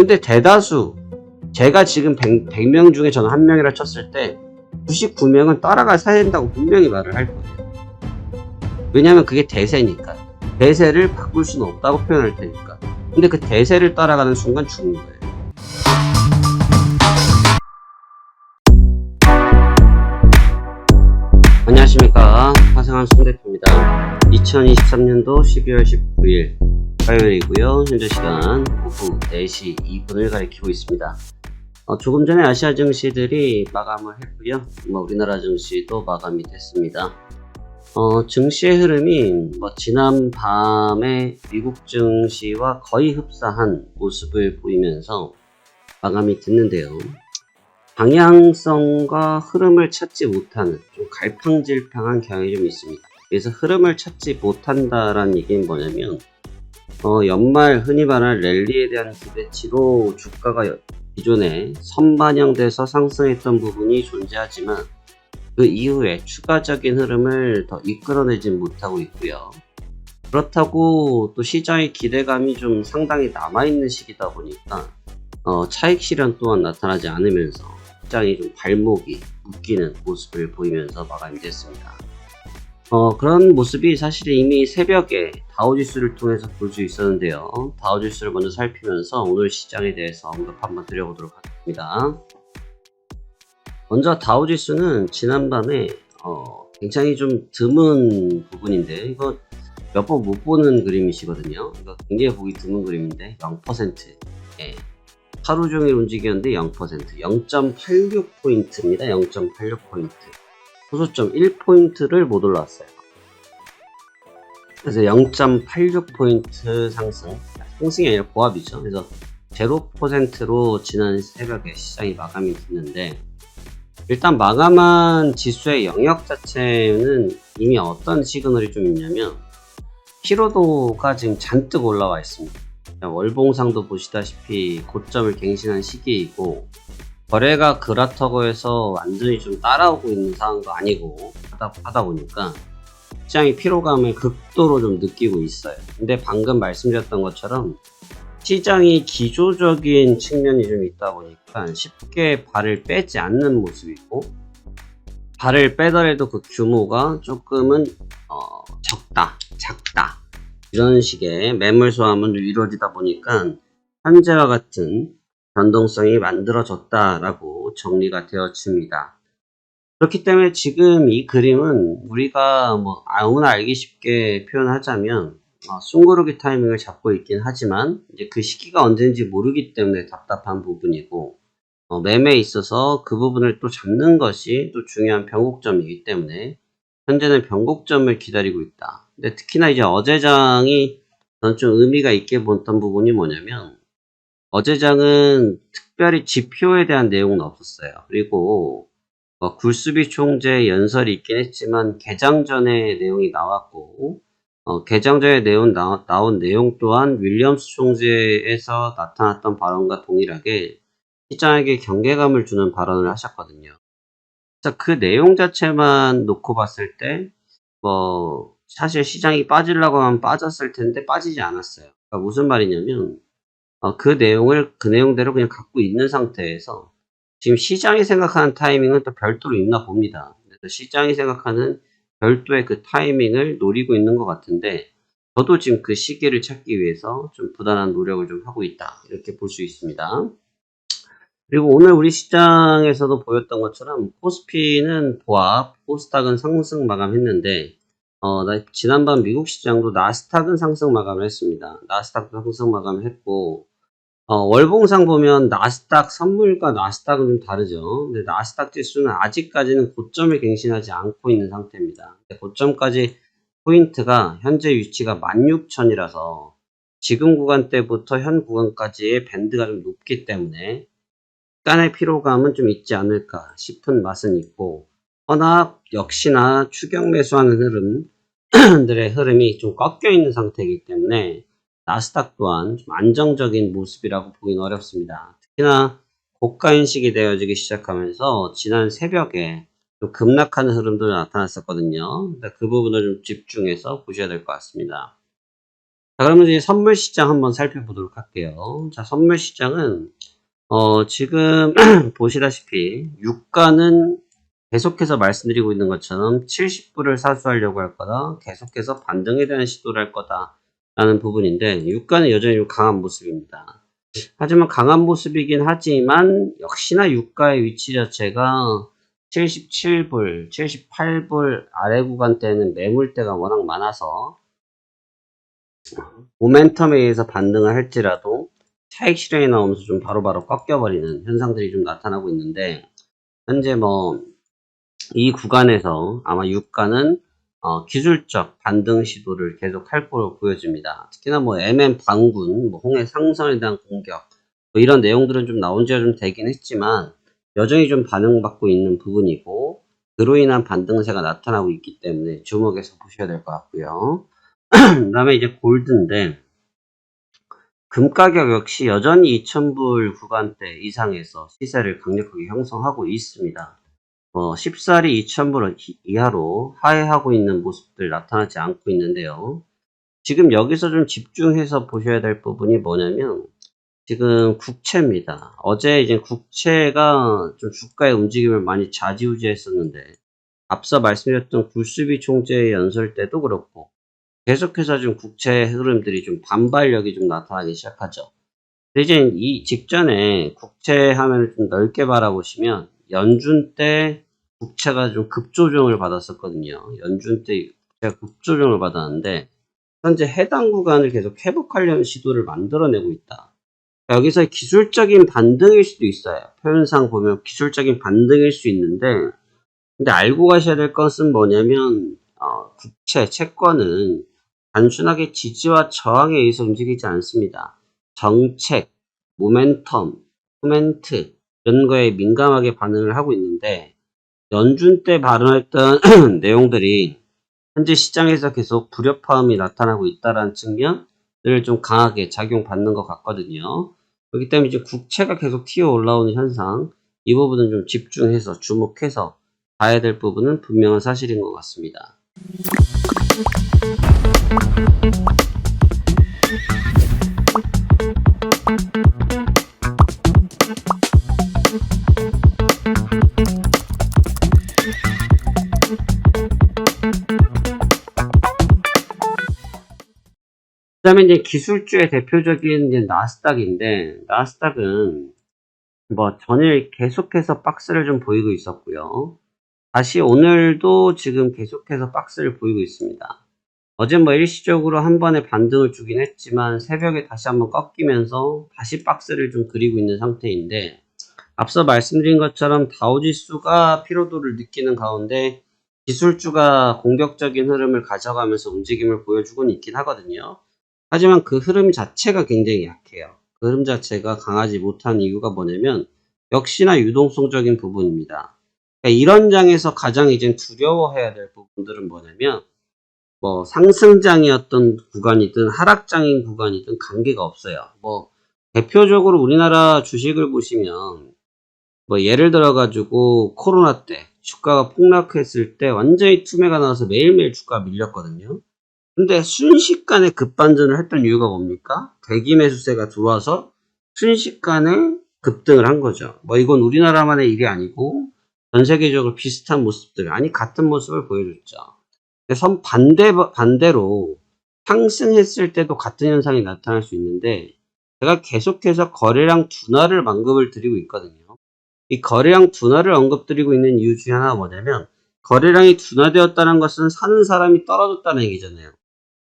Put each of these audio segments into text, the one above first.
근데 대다수 제가 지금 100, 100 명 중에 저는 한 명이라 쳤을 때 99명은 따라가야 된다고 분명히 말을 할 거예요. 왜냐면 그게 대세니까. 대세를 바꿀 수는 없다고 표현할 테니까. 근데 그 대세를 따라가는 순간 죽는 거예요. 안녕하십니까. 화생한 송 대표입니다. 2023년도 12월 19일 화요일이고요. 현재 시간 오후 4시 2분을 가리키고 있습니다. 어, 조금 전에 아시아 증시들이 마감을 했고요. 뭐 우리나라 증시도 마감이 됐습니다. 어, 증시의 흐름이 뭐 지난 밤에 미국 증시와 거의 흡사한 모습을 보이면서 마감이 됐는데요. 방향성과 흐름을 찾지 못하는 좀 갈팡질팡한 경향이 좀 있습니다. 그래서 흐름을 찾지 못한다라는 얘기는 뭐냐면 어, 연말 흔히 말하는 랠리에 대한 기대치로 주가가 여- 기존에 선반영돼서 상승했던 부분이 존재하지만 그 이후에 추가적인 흐름을 더 이끌어내진 못하고 있고요. 그렇다고 또 시장의 기대감이 좀 상당히 남아있는 시기다 보니까 어, 차익 실현 또한 나타나지 않으면서 시장이 좀 발목이 묶이는 모습을 보이면서 마감이 됐습니다. 어, 그런 모습이 사실 이미 새벽에 다우지수를 통해서 볼 수 있었는데요. 다우지수를 먼저 살피면서 오늘 시장에 대해서 언급 한번 드려보도록 하겠습니다. 먼저 다우지수는 지난밤에 어, 굉장히 좀 드문 부분인데 이거 몇 번 못 보는 그림이시거든요. 이거 굉장히 보기 드문 그림인데 0% 예. 하루 종일 움직였는데 0% 0.86포인트입니다. 0.86포인트 소수점 1포인트를 못 올랐어요. 그래서 0.86포인트 상승 상승이 아니라 고압이죠. 그래서 0%로 지난 새벽에 시장이 마감이 됐는데 일단 마감한 지수의 영역 자체는 이미 어떤 시그널이 좀 있냐면 피로도가 지금 잔뜩 올라와 있습니다. 월봉상도 보시다시피 고점을 갱신한 시기이고 거래가 그렇다고 해서 완전히 좀 따라오고 있는 상황도 아니고 하다, 하다 보니까 시장이 피로감을 극도로 좀 느끼고 있어요. 근데 방금 말씀드렸던 것처럼 시장이 기조적인 측면이 좀 있다 보니까 쉽게 발을 빼지 않는 모습이고 발을 빼더라도 그 규모가 조금은 어, 적다, 작다 이런 식의 매물 소화만 좀 이루어지다 보니까 현재와 같은 변동성이 만들어졌다라고 정리가 되어집니다. 그렇기 때문에 지금 이 그림은 우리가 뭐 아무나 알기 쉽게 표현하자면 어, 숨고르기 타이밍을 잡고 있긴 하지만 이제 그 시기가 언제인지 모르기 때문에 답답한 부분이고 어, 매매에 있어서 그 부분을 또 잡는 것이 또 중요한 변곡점이기 때문에 현재는 변곡점을 기다리고 있다. 근데 특히나 이제 어제장이 저는 좀 의미가 있게 봤던 부분이 뭐냐면 어제장은 특별히 지표에 대한 내용은 없었어요. 그리고 어, 굴수비 총재 연설이 있긴 했지만 개장 전에 내용이 나왔고 어, 개장 전에 내용 나, 나온 내용 또한 윌리엄스 총재에서 나타났던 발언과 동일하게 시장에게 경계감을 주는 발언을 하셨거든요. 그래서 그 내용 자체만 놓고 봤을 때, 뭐, 사실 시장이 빠지려고 하면 빠졌을 텐데 빠지지 않았어요. 그러니까 무슨 말이냐면, 어, 그 내용을 그 내용대로 그냥 갖고 있는 상태에서 지금 시장이 생각하는 타이밍은 또 별도로 있나 봅니다. 시장이 생각하는 별도의 그 타이밍을 노리고 있는 것 같은데, 저도 지금 그 시기를 찾기 위해서 좀 부단한 노력을 좀 하고 있다. 이렇게 볼 수 있습니다. 그리고 오늘 우리 시장에서도 보였던 것처럼 코스피는 보합, 코스닥은 상승 마감했는데 어, 나- 지난밤 미국 시장도 나스닥은 상승 마감을 했습니다. 나스닥도 상승 마감을 했고 어, 월봉상 보면 나스닥 선물과 나스닥은 좀 다르죠. 근데 나스닥 지수는 아직까지는 고점을 갱신하지 않고 있는 상태입니다. 고점까지 포인트가 현재 위치가 16,000이라서 지금 구간대부터 현 구간까지의 밴드가 좀 높기 때문에 약간의 피로감은 좀 있지 않을까 싶은 맛은 있고 허나 역시나 추격 매수하는 흐름들의 흐름이 좀 꺾여 있는 상태이기 때문에 나스닥 또한 좀 안정적인 모습이라고 보기는 어렵습니다. 특히나 고가 인식이 되어지기 시작하면서 지난 새벽에 좀 급락하는 흐름도 나타났었거든요. 그 부분을 좀 집중해서 보셔야 될 것 같습니다. 자, 그러면 이제 선물 시장 한번 살펴보도록 할게요. 자, 선물 시장은, 어, 지금 보시다시피, 유가는 계속해서 말씀드리고 있는 것처럼 70불을 사수하려고 할 거다. 계속해서 반등에 대한 시도를 할 거다. 라는 부분인데, 유가는 여전히 좀 강한 모습입니다. 하지만 강한 모습이긴 하지만, 역시나 유가의 위치 자체가 77불, 78불 아래 구간대는 매물대가 워낙 많아서, 모멘텀에 의해서 반등을 할지라도 차익 실현이 나오면서 좀 바로바로 꺾여버리는 현상들이 좀 나타나고 있는데 현재 뭐 이 구간에서 아마 유가는 어, 기술적 반등 시도를 계속 할 거로 보여집니다. 특히나 뭐 MM 반군, 뭐 홍해 상선에 대한 공격 뭐 이런 내용들은 좀 나온 지가 좀 되긴 했지만 여전히 좀 반응받고 있는 부분이고 그로 인한 반등세가 나타나고 있기 때문에 주목해서 보셔야 될 것 같고요. 그 다음에 이제 골드인데, 금 가격 역시 여전히 2,000불 구간대 이상에서 시세를 강력하게 형성하고 있습니다. 어, 쉽사리 2,000불 이하로 하회하고 있는 모습들 나타나지 않고 있는데요. 지금 여기서 좀 집중해서 보셔야 될 부분이 뭐냐면, 지금 국채입니다. 어제 이제 국채가 좀 주가의 움직임을 많이 좌지우지했었는데, 앞서 말씀드렸던 굴수비 총재의 연설 때도 그렇고, 계속해서 좀 국채 흐름들이 좀 반발력이 좀 나타나기 시작하죠. 이제 이 직전에 국채 화면을 좀 넓게 바라보시면 연준 때 국채가 좀 급조정을 받았었거든요. 연준 때 국채가 급조정을 받았는데 현재 해당 구간을 계속 회복하려는 시도를 만들어내고 있다. 여기서 기술적인 반등일 수도 있어요. 표현상 보면 기술적인 반등일 수 있는데 근데 알고 가셔야 될 것은 뭐냐면 어, 국채, 채권은 단순하게 지지와 저항에 의해서 움직이지 않습니다. 정책, 모멘텀, 코멘트 이런 거에 민감하게 반응을 하고 있는데 연준 때 발언했던 내용들이 현재 시장에서 계속 불협화음이 나타나고 있다는 측면을 좀 강하게 작용받는 것 같거든요. 그렇기 때문에 이제 국채가 계속 튀어 올라오는 현상 이 부분은 좀 집중해서 주목해서 봐야 될 부분은 분명한 사실인 것 같습니다. 다음에 이제 기술주의 대표적인 이제 나스닥인데, 나스닥은 뭐 전일 계속해서 박스를 좀 보이고 있었고요. 다시 오늘도 지금 계속해서 박스를 보이고 있습니다. 어제 뭐 일시적으로 한 번에 반등을 주긴 했지만 새벽에 다시 한번 꺾이면서 다시 박스를 좀 그리고 있는 상태인데 앞서 말씀드린 것처럼 다우지수가 피로도를 느끼는 가운데 기술주가 공격적인 흐름을 가져가면서 움직임을 보여주고는 있긴 하거든요. 하지만 그 흐름 자체가 굉장히 약해요. 그 흐름 자체가 강하지 못한 이유가 뭐냐면 역시나 유동성적인 부분입니다. 그러니까 이런 장에서 가장 이제 두려워해야 될 부분들은 뭐냐면 뭐 상승장이었던 구간이든 하락장인 구간이든 관계가 없어요. 뭐 대표적으로 우리나라 주식을 보시면 뭐 예를 들어 가지고 코로나 때 주가가 폭락했을 때 완전히 투매가 나와서 매일매일 주가가 밀렸거든요. 근데 순식간에 급반전을 했던 이유가 뭡니까? 대기 매수세가 들어와서 순식간에 급등을 한 거죠. 뭐 이건 우리나라만의 일이 아니고 전 세계적으로 비슷한 모습들, 아니 같은 모습을 보여줬죠. 선 반대 반대로 상승했을 때도 같은 현상이 나타날 수 있는데 제가 계속해서 거래량 둔화를 언급을 드리고 있거든요. 이 거래량 둔화를 언급드리고 있는 이유 중에 하나가 뭐냐면 거래량이 둔화되었다는 것은 사는 사람이 떨어졌다는 얘기잖아요.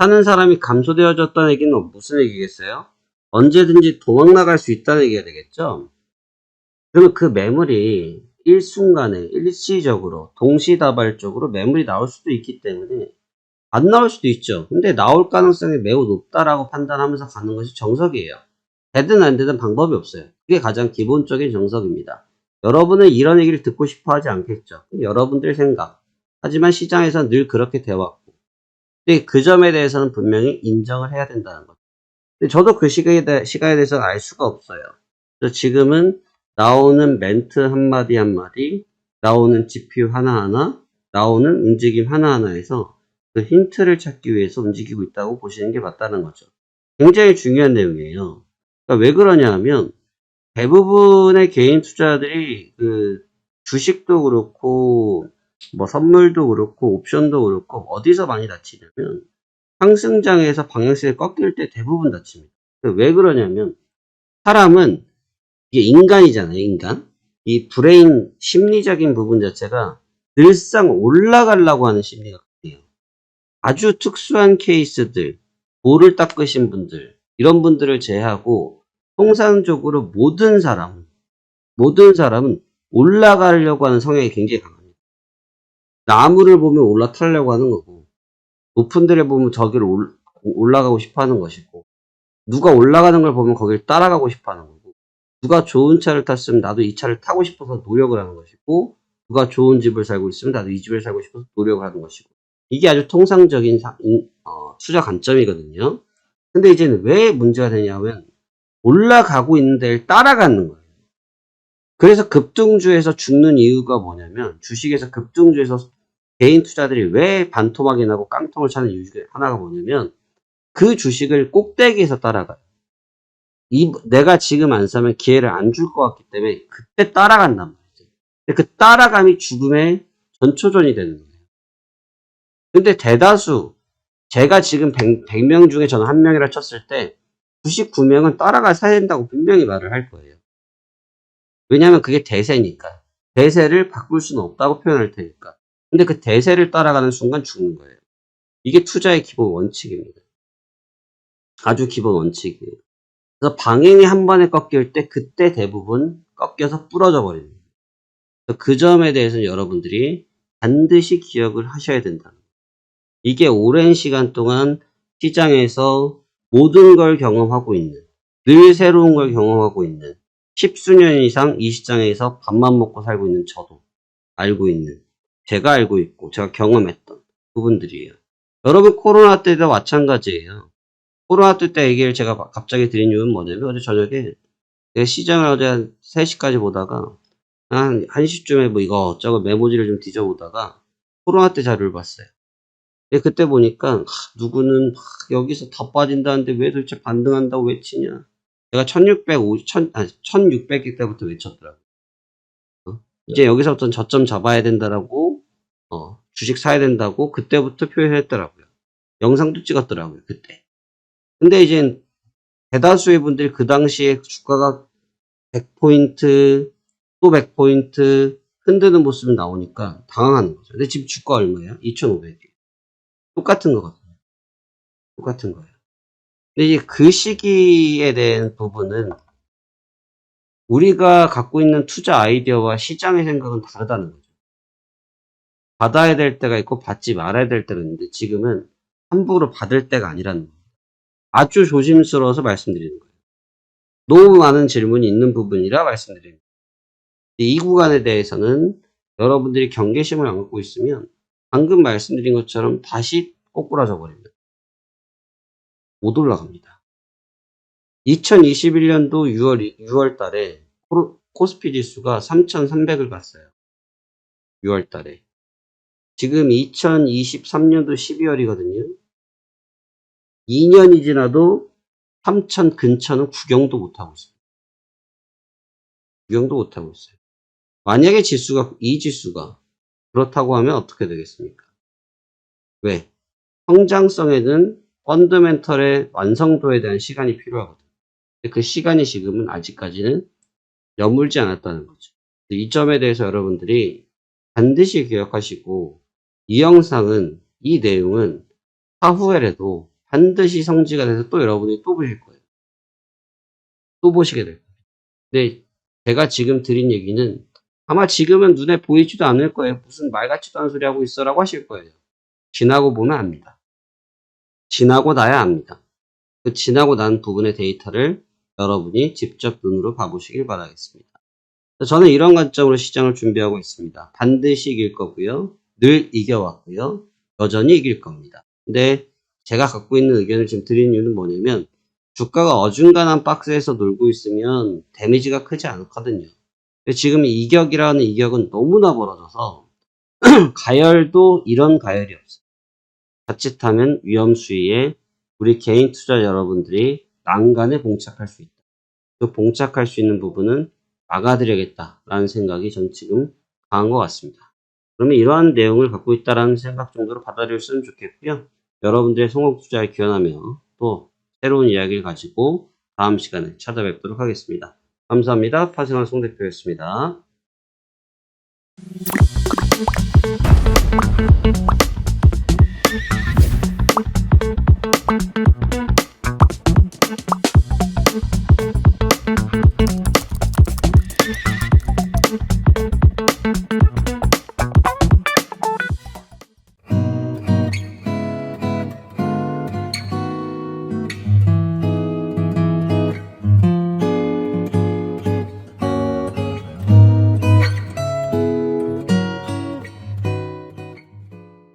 사는 사람이 감소되어졌다는 얘기는 무슨 얘기겠어요? 언제든지 도망 나갈 수 있다는 얘기가 되겠죠. 그러면 그 매물이 일순간에 일시적으로 동시다발적으로 매물이 나올 수도 있기 때문에 안 나올 수도 있죠. 근데 나올 가능성이 매우 높다라고 판단하면서 가는 것이 정석이에요. 되든 안 되든 방법이 없어요. 그게 가장 기본적인 정석입니다. 여러분은 이런 얘기를 듣고 싶어 하지 않겠죠. 여러분들 생각. 하지만 시장에서 늘 그렇게 되어왔고. 근데 그 점에 대해서는 분명히 인정을 해야 된다는 거죠. 근데 저도 그 시간에, 대, 시간에 대해서 알 수가 없어요. 그래서 지금은 나오는 멘트 한마디 한마디, 나오는 지표 하나하나, 나오는 움직임 하나하나에서 그 힌트를 찾기 위해서 움직이고 있다고 보시는 게 맞다는 거죠. 굉장히 중요한 내용이에요. 그러니까 왜 그러냐 하면 대부분의 개인 투자들이 그 주식도 그렇고 뭐 선물도 그렇고 옵션도 그렇고 어디서 많이 다치냐면 상승장에서 방향성이 꺾일 때 대부분 다칩니다. 왜 그러냐면 사람은 이게 인간이잖아요, 인간. 이 브레인 심리적인 부분 자체가 늘상 올라가려고 하는 심리가 강해요. 아주 특수한 케이스들, 볼을 닦으신 분들, 이런 분들을 제외하고 통상적으로 모든 사람, 모든 사람은 올라가려고 하는 성향이 굉장히 강합니다. 나무를 보면 올라타려고 하는 거고, 높은 데를 보면 저기를 올, 올라가고 싶어 하는 것이고, 누가 올라가는 걸 보면 거기를 따라가고 싶어 하는 거고, 누가 좋은 차를 탔으면 나도 이 차를 타고 싶어서 노력을 하는 것이고, 누가 좋은 집을 살고 있으면 나도 이 집을 살고 싶어서 노력을 하는 것이고, 이게 아주 통상적인 사- 인- 어, 투자 관점이거든요. 근데 이제는 왜 문제가 되냐면, 올라가고 있는 데를 따라가는 거예요. 그래서 급등주에서 죽는 이유가 뭐냐면, 주식에서 급등주에서 개인 투자들이 왜 반토막이 나고 깡통을 차는 이유 중에 하나가 뭐냐면, 그 주식을 꼭대기에서 따라가요. 이, 내가 지금 안 사면 기회를 안 줄 것 같기 때문에 그때 따라간단 말이죠. 근데 그 따라감이 죽음의 전초전이 되는 거예요. 근데 대다수, 제가 지금 100, 명 중에 저는 한 명이라 쳤을 때 99명은 따라가 사야 된다고 분명히 말을 할 거예요. 왜냐하면 그게 대세니까. 대세를 바꿀 수는 없다고 표현할 테니까. 근데 그 대세를 따라가는 순간 죽는 거예요. 이게 투자의 기본 원칙입니다. 아주 기본 원칙이에요. 그래서 방향이 한 번에 꺾일 때 그때 대부분 꺾여서 부러져 버립니다. 그 점에 대해서는 여러분들이 반드시 기억을 하셔야 된다. 이게 오랜 시간 동안 시장에서 모든 걸 경험하고 있는, 늘 새로운 걸 경험하고 있는, 십수년 이상 이 시장에서 밥만 먹고 살고 있는 저도 알고 있는, 제가 알고 있고, 제가 경험했던 부분들이에요. 여러분 코로나 때도 마찬가지예요. 코로나 때때 얘기를 제가 갑자기 드린 이유는 뭐냐면 어제 저녁에 시장을 어제 한 3시까지 보다가 한 1시쯤에 뭐 이거저거 메모지를 좀 뒤져보다가 코로나 때 자료를 봤어요. 근데 그때 보니까 하, 누구는 하, 여기서 다 빠진다는데 왜 도대체 반등한다고 외치냐. 내가 1650, 1000, 아니, 1600일 때부터 외쳤더라고요. 어? 이제 여기서부터는 저점 잡아야 된다라고 어, 주식 사야 된다고 그때부터 표현했더라고요. 영상도 찍었더라고요. 그때. 근데 이제 대다수의 분들이 그 당시에 주가가 100포인트, 또 100포인트 흔드는 모습이 나오니까 당황하는 거죠. 근데 지금 주가 얼마예요? 2,500이. 똑같은 거거든요. 똑같은 거예요. 근데 이제 그 시기에 대한 부분은 우리가 갖고 있는 투자 아이디어와 시장의 생각은 다르다는 거죠. 받아야 될 때가 있고 받지 말아야 될 때가 있는데 지금은 함부로 받을 때가 아니라는 거예요. 아주 조심스러워서 말씀드리는 거예요. 너무 많은 질문이 있는 부분이라 말씀드립니다. 이 구간에 대해서는 여러분들이 경계심을 안 갖고 있으면 방금 말씀드린 것처럼 다시 꼬꾸라져 버립니다. 못 올라갑니다. 2021년도 6월, 6월 달에 코스피 지수가 3,300을 갔어요. 6월 달에. 지금 2023년도 12월이거든요. 2년이 지나도 3천 근처는 구경도 못하고 있어요. 구경도 못하고 있어요. 만약에 지수가, 이 지수가 그렇다고 하면 어떻게 되겠습니까? 왜? 성장성에는 펀더멘털의 완성도에 대한 시간이 필요하거든요. 그 시간이 지금은 아직까지는 여물지 않았다는 거죠. 이 점에 대해서 여러분들이 반드시 기억하시고 이 영상은 이 내용은 차후에라도 반드시 성지가 돼서 또 여러분이 또 보실 거예요. 또 보시게 될 거예요. 근데 제가 지금 드린 얘기는 아마 지금은 눈에 보이지도 않을 거예요. 무슨 말 같지도 않은 소리 하고 있어라고 하실 거예요. 지나고 보면 압니다. 지나고 나야 압니다. 그 지나고 난 부분의 데이터를 여러분이 직접 눈으로 봐보시길 바라겠습니다. 저는 이런 관점으로 시장을 준비하고 있습니다. 반드시 이길 거고요. 늘 이겨왔고요. 여전히 이길 겁니다. 근데 제가 갖고 있는 의견을 지금 드린 이유는 뭐냐면 주가가 어중간한 박스에서 놀고 있으면 데미지가 크지 않거든요. 지금 이격이라는 이격은 너무나 벌어져서 가열도 이런 가열이 없어요. 자칫하면 위험 수위에 우리 개인 투자 여러분들이 난간에 봉착할 수 있다. 그 봉착할 수 있는 부분은 막아드려야겠다라는 생각이 전 지금 강한 것 같습니다. 그러면 이러한 내용을 갖고 있다라는 생각 정도로 받아들였으면 좋겠고요. 여러분들의 성공 투자에 기원하며 또 새로운 이야기를 가지고 다음 시간에 찾아뵙도록 하겠습니다. 감사합니다. 파생환 송 대표였습니다.